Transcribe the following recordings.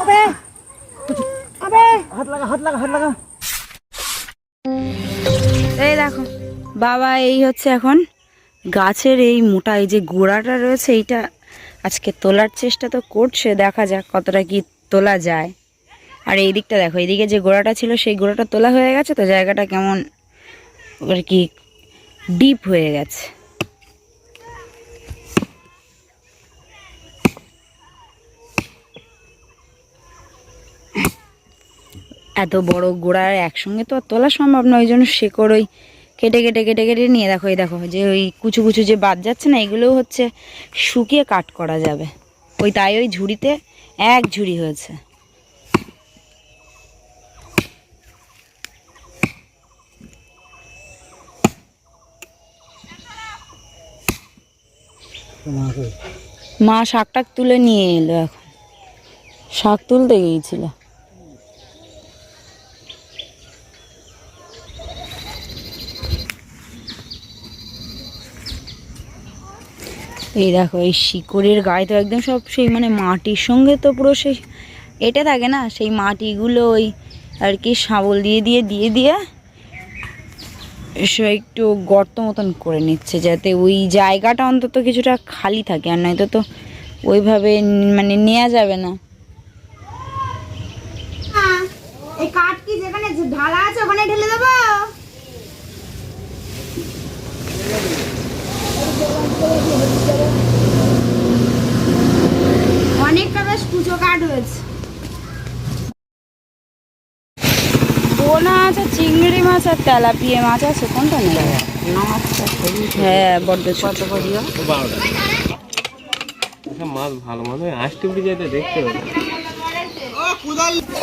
আবে! আবে! হাত লাগা হাত লাগা হাত লাগা। এই দেখো বাবা এই হচ্ছে এখন গাছের এই মোটা এই যে গোড়াটা রয়েছে এইটা আজকে তোলার চেষ্টা তো করছে দেখা যাক কতটা কি তোলা যায়। আর এই দিকটা দেখো এইদিকে যে গোড়াটা ছিল সেই গোড়াটা তোলা হয়ে গেছে তো জায়গাটা কেমন আর কি ডিপ হয়ে গেছে। এত বড় গোড়া একসঙ্গে তো আর তোলা সম্ভব নয়, ওই জন্য শেকড় ওই কেটে কেটে কেটে কেটে নিয়ে দেখো, এই দেখো, যে ওই কুচু কুচু যে বাদ যাচ্ছে না, এগুলোও হচ্ছে শুকিয়ে কাট করা যাবে। ওই তাই ওই ঝুড়িতে এক ঝুড়ি হয়েছে। মা শাক টাক তুলে নিয়ে এলো এখন। শাক তুলতে গিয়েছিল। এই দেখো, এই শিকড়ের গায়ে তো একদম সব সেই মানে মাটির সঙ্গে তো পুরো সেই এটা থাকে না, সেই মাটিগুলো ওই আর কি শাবল দিয়ে দিয়ে দিয়ে দিয়ে সে একটু গর্ত মতন করে নিচ্ছে যাতে ওই জায়গাটা অন্তত কিছুটা খালি থাকে, আর নয়তো তো ওইভাবে মানে নেওয়া যাবে না। যেখানে ঢালা আছে ওখানে ঢেলে দেবো? অনেকটা বেশ কুচো কাঠ হয়েছে আছে, চিংড়ি মাছ আর তেলাপিয়া মাছ আছে, কোনটা হ্যাঁ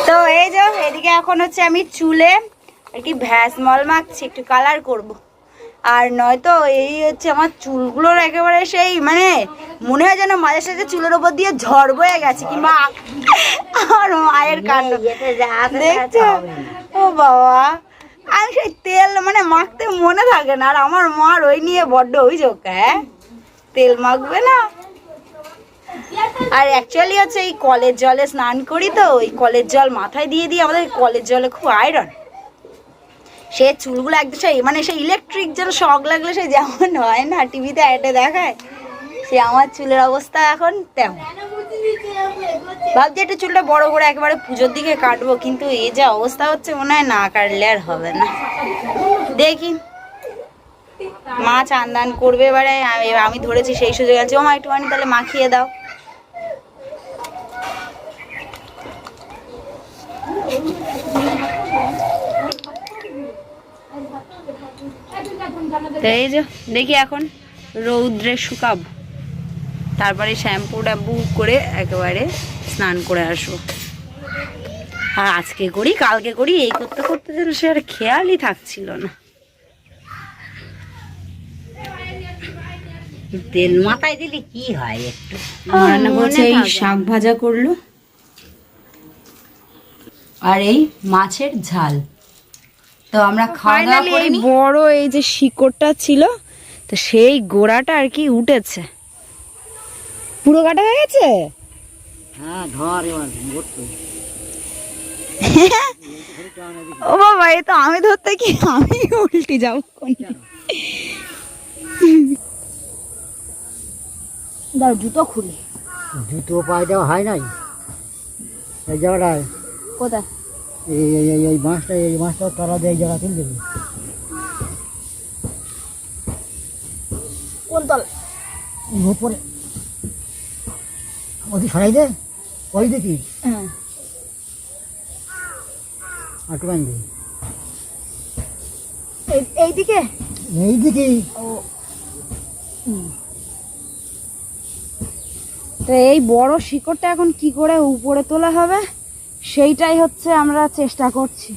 তো এই যে, এদিকে এখন হচ্ছে আমি চুলে আর কি ভ্যাস মল মাখছি, একটু কালার করব। আর নয়তো এই হচ্ছে আমার চুলগুলোর একেবারে সেই মানে মনে হয় যেন মাঝে সাঝে চুলের ওপর দিয়ে ঝড় বয়ে গেছে কিংবা আমার মায়ের কাণ্ড। দেখছ? ও বাবা আমি সেই তেল মানে মাখতে মনে থাকে না আর আমার মার ওই নিয়ে বড্ড অভিযোগ হ্যাঁ? তেল মাখবে না। আর অ্যাকচুয়ালি হচ্ছে এই কলের জলে স্নান করি তো ওই কলের জল মাথায় দিয়ে দিয়ে আমাদের কলের জলে খুব আয়রন সে চুলগুলো একদম সেই মানে সেই ইলেকট্রিক যেন শখ লাগলে, সে যেমন হয় না টিভিতে অ্যাডে দেখায়, সে আমার চুলের অবস্থা এখন তেমন। ভাবছি একটু চুলটা বড় করে একেবারে পুজোর দিকে কাটবো, কিন্তু এই যা অবস্থা হচ্ছে, মনে হয় না কাটলে আর হবে না। দেখি, মা চান দান করবে এবারে, আমি- ধরেছি সেই সুযোগ আছে। ও মা একটুখানি তাহলে মাখিয়ে দাও। তো এই যে দেখি এখন রৌদ্রে শুকাবো। তারপরে শ্যাম্পু ট্যাম্পু করে একেবারে স্নান করে আসব। আর আজকে করি কালকে করি এই করতে করতে যেন সে আর খেয়ালই থাকছিল না। তেল মাথায় দিলে কি হয় একটু? রান্না করছে এই শাক ভাজা করল। আর এই মাছের ঝাল। তো আমরা খাওয়া দাওয়া করে বড় এই যে শিকড়টা ছিল তো সেই গোড়াটা আর কি উঠেছে। পুরো কাটা হয়ে গেছে? হ্যাঁ ও বাবা এ তো আমি ধরতে কি? আমি উল্টি যাব কোনটা দাও জুতো খুলি। জুতো পায়ে দেওয়া হয় নাই? এই জায়গাটায়। কোথায়? এই এই এই মাছটা এই মাছটা তলা দিয়ে এই জায়গা কোন তল সরাই দে ওই দেখি হ্যাঁ। আটু বান্ধি এই- এইদিকে? এই দেখি তো এই বড় শিকড়টা এখন কি করে উপরে তোলা হবে? সেইটাই হচ্ছে আমরা চেষ্টা করছি।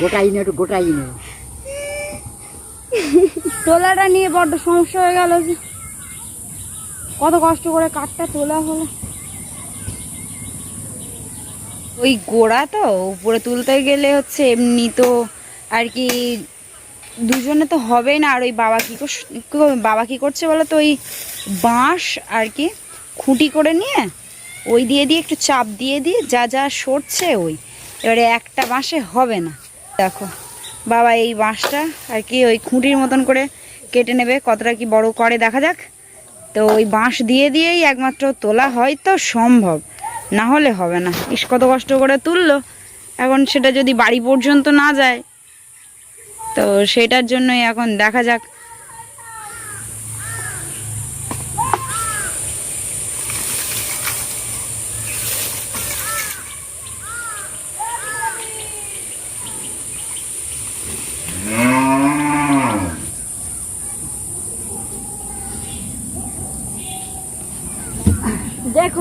গোটাই নে একটু গোটাই নে। তোলাটা নিয়ে বড্ড সমস্যা হয়ে গেল যে। কত কষ্ট করে কাঠটা তোলা হলো। ওই গোড়া তো, উপরে তুলতে গেলে হচ্ছে এমনি তো আর কি দুজনে তো হবেই না। আর ওই বাবা কি বাবা কি করছে বলো তো? ওই বাঁশ আর কি খুঁটি করে নিয়ে ওই দিয়ে দিয়ে একটু চাপ দিয়ে দিয়ে যা যা সরছে ওই। এবারে একটা বাঁশে হবে না। দেখো। বাবা এই বাঁশটা আর কি ওই খুঁটির মতন করে কেটে নেবে, কতটা কি বড় করে দেখা যাক। তো ওই বাঁশ দিয়ে দিয়েই একমাত্র তোলা হয়তো সম্ভব, না হলে হবে না। ইস, কত কষ্ট করে তুললো। এখন সেটা যদি বাড়ি পর্যন্ত না যায়, তো সেটার জন্যই এখন দেখা যাক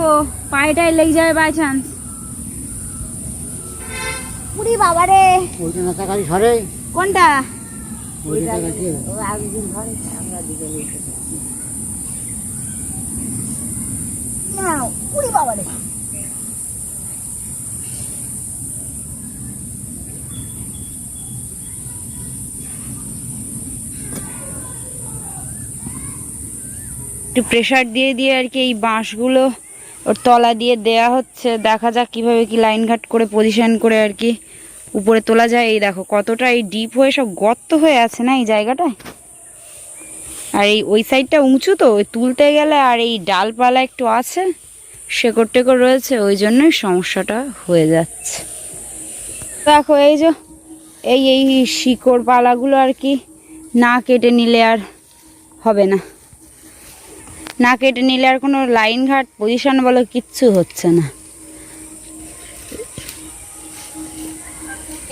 দেখো পায়েটায় লেগে যাবে বাই চান্স পুরি বাবা রে ওইটা না তাকালি সরে কোনটা? ওইটা তাকাচ্ছি না পুরি বাবা রে একটু প্রেশার দিয়ে দিয়ে আর কি এই বাঁশগুলো ওর তলা দিয়ে দেয়া হচ্ছে, দেখা যাক কীভাবে কি লাইন ঘাট করে পজিশন করে আর কি উপরে তোলা যায়। এই দেখো কতটা এই ডিপ হয়ে সব গর্ত হয়ে আছে না এই জায়গাটায়? আর এই ওই সাইডটা উঁচু তো, ওই তুলতে গেলে আর এই ডালপালা একটু আছে, শেকড় টেকড় রয়েছে, ওই জন্যই সমস্যাটা হয়ে যাচ্ছে। দেখো এই যে, এই এই শিকড় পালাগুলো আর কি না কেটে নিলে আর হবে না। না কেটে নিলে আর কোনো লাইন ঘাট পজিশন বলো কিচ্ছু হচ্ছে না।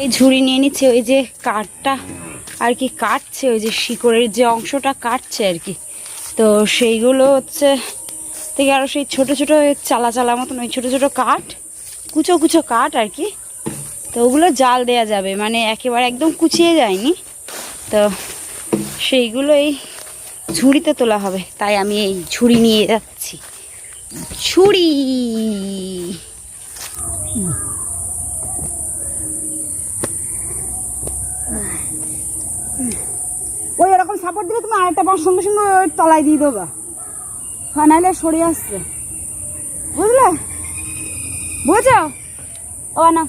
এই ঝুড়ি নিয়ে নিচ্ছে, ওই যে কাঠটা আর কি কাটছে, ওই যে শিকড়ের যে অংশটা কাটছে আর কি। তো সেইগুলো হচ্ছে থেকে আরও সেই ছোট ছোট চালা চালা মতন ওই ছোটো ছোটো কাঠ, কুচো কুচো কাঠ আর কি। তো ওগুলো জাল দেয়া যাবে মানে একেবারে একদম কুচিয়ে যায়নি। তো সেইগুলো এই ঝুড়িতে তোলা হবে, তাই আমি এই ঝুড়ি নিয়ে যাচ্ছি। ছুরি ওই এরকম সাপোর্ট দিলে তুমি আরেকটা বাঁশ সঙ্গে সঙ্গে ওই তলায় দিয়ে দেবা। হ্যাঁ নাহলে সরে আসছে। বুঝলে? বুঝছ? ও না।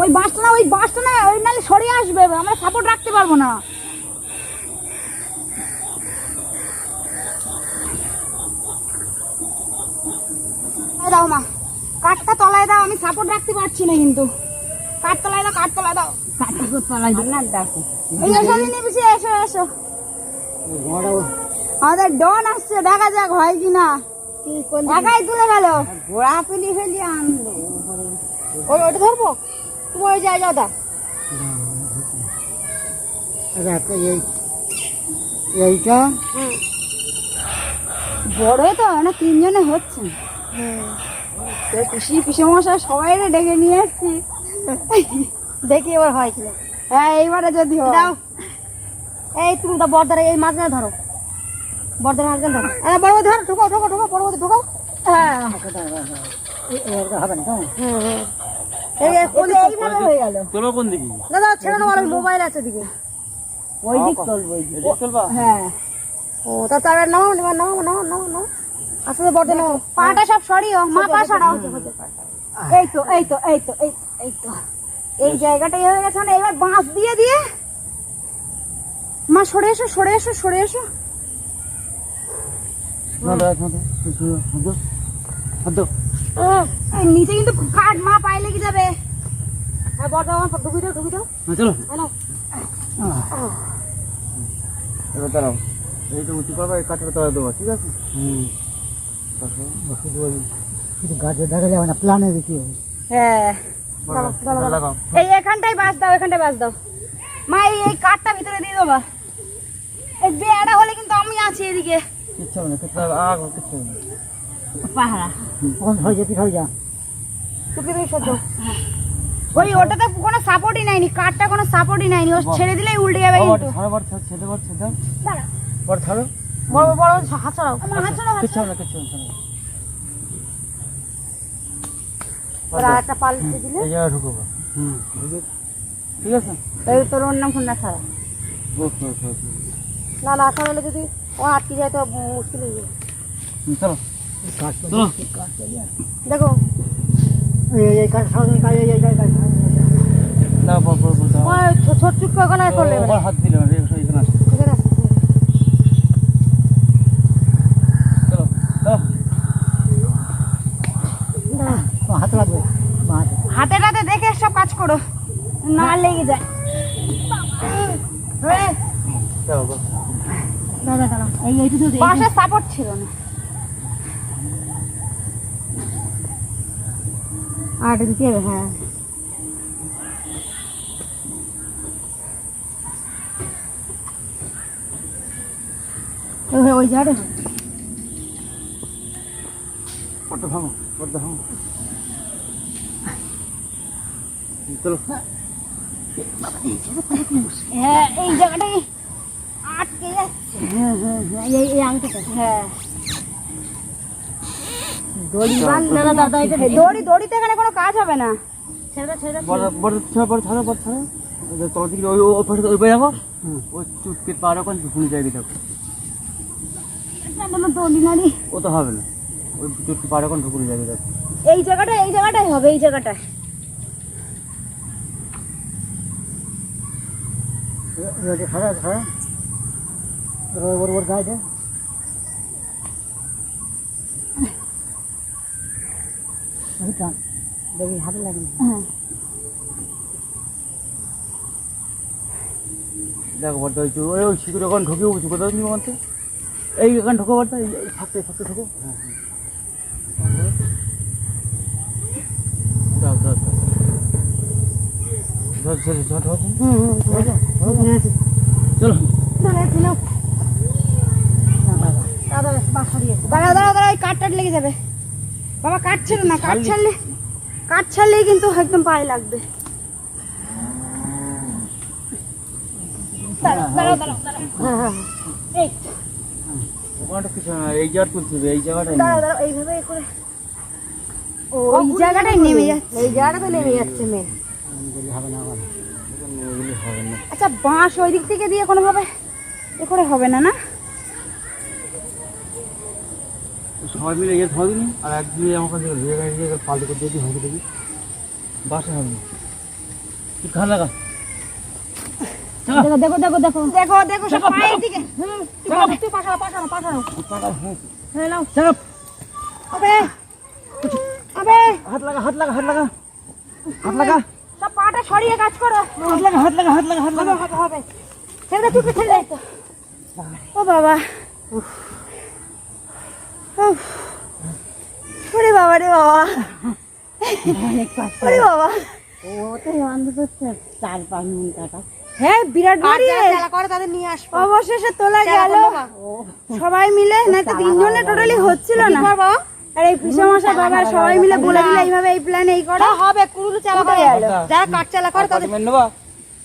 ওই বাঁশটা না ওই বাঁশটা না ওই নাহলে সরে আসবে আমরা সাপোর্ট রাখতে পারব না। দাও মা কাঠটা তলায় দাও আমি সাপোর্ট রাখতে পারছি না কিন্তু। কাঠ তলায় দাও কাঠ তলায় দাও। না দেখো এই এসো এসো এসো। আমাদের ডন আসছে দেখা যাক হয় কি না একাই তুলে গেল গোড়া ফেলি ফেলি আনলো। ওই ওটা ধরবো? তুমি ওই যাই যাও দা দেখো এই এইটা। বড় তো না তিনজনে হচ্ছে। তো পিসি পিসে সবাই ডেকে নিয়ে এসছি দেখি এবার হয় কিনা। হ্যাঁ এইবারে যদি হয়। দাও। এই তুমি তো বর্দারে এই মাঝখানে ধরো। বর্দারে মাঝখানে ধরো। হ্যাঁ বড় ধর ঢুকো ঢুকো ঢুকো বড় ঢুকো হ্যাঁ। হবে না এই- এইভাবে হয়ে গেল তোলো কোন দিকে? না না ছেড়ে না মোবাইল আছে দিকে। ওই দিক চলবো ওই দিক চলবা হ্যাঁ। ও তা তার নাও নাও নাও নাও নাও নাও আসলে বড় নাও পাটা সব সরিও মা পা সরাও। এই তো এই তো এই তো এই এই তো। এই জায়গাটাই হয়ে গেছে মানে এবার বাঁশ দিয়ে দিয়ে। মা সরে এসো সরে এসো সরে এসো। না না হাতো নিচে কিন্তু কাঠ মা পায়ে লেগে যাবে। হ্যাঁ বড় ঢুকি দাও ঢুকি দাও। চলো। হ্যালো এবার দাঁড়াও। এইটা উঁচু করবা? এই কাঠের তলায় দেবো ঠিক আছে? হুম। শুধু গাছে দেখা যাবে না দেখি হ্যাঁ। লাগাও। এই এখানটাই বাস দাও এখানটাই বাস দাও। মা এই এই কাঠটা ভিতরে দিয়ে দেবা। এই বেড়া হলে কিন্তু আমি আছি এদিকে। কিচ্ছু না কিচ্ছু আগ কিচ্ছু না। পাহারা। কখন ধরে যেতে ধরে যা। টুকি তুমি সহ্য ওই ওটাতে কোনো সাপোর্টই নাইনি কাঠটা কোনো সাপোর্টই নাইনি ও ছেড়ে দিলেই উল্টে যাবে কিন্তু। ছাড়ো বড় ছেড়ে বড় ছেড়ে দাও। দাঁড়া। বড় ছাড়ো। বড় বড় হাত ছড়াও আমার হাত ছড়াও হাত না কিচ্ছু না ওরা একটা পাল্টে দিলে। এই জায়গায় ঢুকবো হুম ঠিক আছে? এই তোর ওর নাম ছাড়া। না যদি ও আটকে যায় তো মুশকিল হয়ে যাবে। চলো। দেখো করলে দিলে। হাতে টাতে দেখে সব কাজ করো। না লেগে যায়। দাদা দাদা এই এইটুকু পাশে সাপোর্ট ছিল না। আর দিতে হবে হ্যাঁ। ওই- ওই ভাঙো ভাঙো চলো। হ্যাঁ এই জায়গাটাই আটকে যাচ্ছে। হ্যাঁ হ্যাঁ। হ্যাঁ এই এই আংটিটা। হ্যাঁ। দড়ি বাঁধ না না দাদা এটা দড়ি দড়িতে এখানে কোনো কাজ হবে না ছেড়ে ছেড়ে বড় বড় ছাড়ো বড় ছাড়ো বড় ছাড়ো ওই যে তোমার দিকে ওই পাশে ওই পাশে যাব ওই চুটকে পার ওখানে ভুলে যাবি দেখো ও তো হবে না ওই চুটকে পার ওখানে ঢুকুলে যাবি দেখো এই জায়গাটা এই জায়গাটাই হবে এই জায়গাটায় খাড়া খাড়া ওর ওর গায়ে দেখি হাতে লাগে দেখো বড় ওই ওই ওই শিকুর ওখানে ঢুকে উঠছি কোথাও তুমি ওখানে এই ওখানে ঢুকো এই থাকতে থাকতে ঢুকো। হ্যাঁ হ্যাঁ। যাও যাও যাও চলো। দাঁড়া দাঁড়া এই কাঠ টাট লেগে যাবে। বাবা কাঠ ছিল না কাঠ ছাড়লে। কাঠ ছাড়লেই কিন্তু একদম পায়ে লাগবে। এই, জায়গাটাই নেমে যাচ্ছে। এই জায়গাটা নেমে যাচ্ছে আচ্ছা বাঁশ ওই দিক থেকে দিয়ে কোনোভাবে এ করে হবে না না? সবাই মিলে ইয়ে ধরে দিন আর একদিন আমার কাছে পাল্টে করে দিয়ে হবে দেখি বাসে হবে তুই খা লাগা। দেখো দেখো দেখো দেখো। দেখো সব পায়ের দিকে। হুম, তুই হ্যাঁ। নাও। চলো আবে। আবে। হাত লাগা হাত লাগা হাত লাগা। হাত লাগা। সব পাটা সরিয়ে কাজ করো। হাত লাগা হাত লাগা হাত লাগা হাত লাগা। হবে হবে হবে। ছেড়ে দে চুপে ছেড়ে দে ও বাবা। উফ। ওরে বাবা রে বাবা। ওরে বাবা। হ্যাঁ বিরাট বাড়ি অবশেষে তোলা গেল। সবাই মিলে না তো তিনজনে টোটালি হচ্ছিল না? আর এই পিসমশা বাবা সবাই মিলে বলে দিলে এইভাবে এই প্ল্যান এই করে। হবে কুরুল চালা করে। যারা কাঠ চালা করে তাদের মেন নেবা?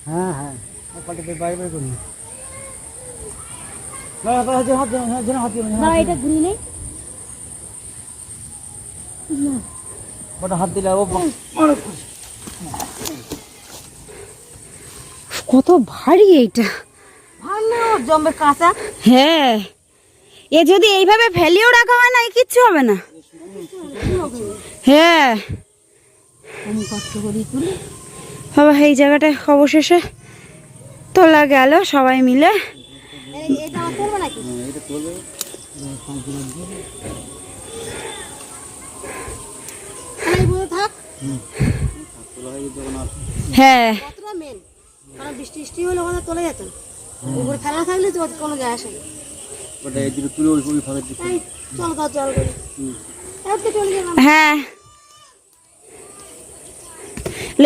হ্যাঁ হ্যাঁ। দিয়ে না এটা ঘুরি নেই বড় হাত দিলে ও কত ভারী এইটা। জমবে কাঁচা। হ্যাঁ এ যদি এইভাবে ফেলিয়েও রাখা হয় না কিচ্ছু হবে না। হ্যাঁ। বাবা এই জায়গাটায় অবশেষে তোলা গেল সবাই মিলে এটা আমার করবে নাকি এই বুঝে থাক হ্যাঁ। মেন কারণ বৃষ্টি বৃষ্টি হলে ওখানে তোলা যেত। উপরে ফেলা থাকলে তো কোনো যায় আসে গেলাম। হ্যাঁ।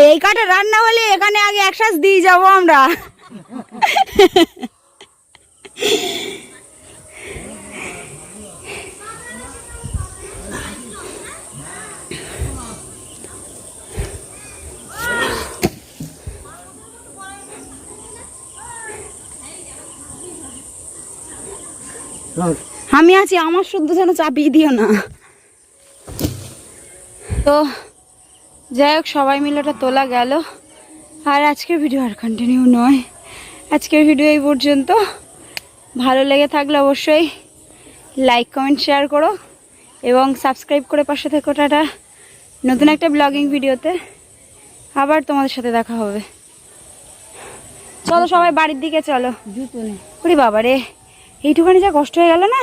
এই কাঠে রান্না হলে এখানে আগে এক শ্বাস দিয়ে যাব আমরা। আমি আছি আমার শুদ্ধ যেন চাপিয়ে দিও না। তো যাই হোক সবাই মিলে ওটা তোলা গেল। আর আজকের ভিডিও আর কন্টিনিউ নয়। আজকের ভিডিও এই পর্যন্ত। ভালো লেগে থাকলে অবশ্যই লাইক কমেন্ট শেয়ার করো এবং সাবস্ক্রাইব করে পাশে থেকো টাটা। নতুন একটা ব্লগিং ভিডিওতে আবার তোমাদের সাথে দেখা হবে। চলো সবাই বাড়ির দিকে চলো। জুতো নেই বাবা রে এইটুখানি যা কষ্ট হয়ে গেল না?